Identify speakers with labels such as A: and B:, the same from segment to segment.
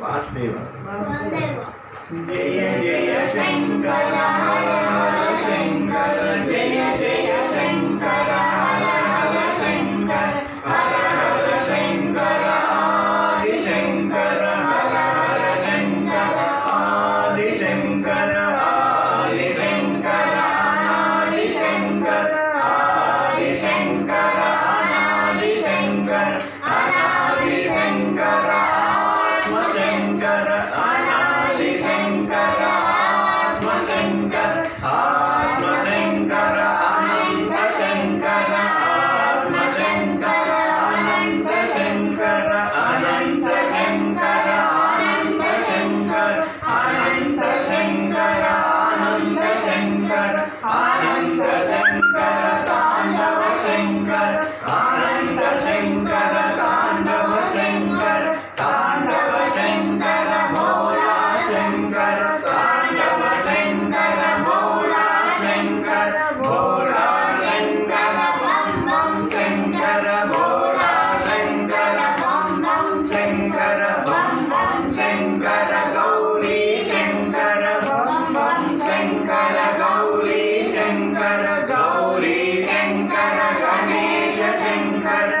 A: वासुदेव। वासुदेव। जय जय शंकरा। శంకర అనాది శంకర ఆత్మ శంకర ఆత్మ శంకర అనంత శంకర ఆత్మ శంకర అనంత శంకర అనంత శంకర అనంత శంకర అనంత శంకర అనంత శంకర ಶಂಕರ ಗೌರಿ ಶಂಕರ ಗಣೇಶ ಶಂಕರ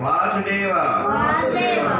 A: वासुदेवा
B: वासुदेवा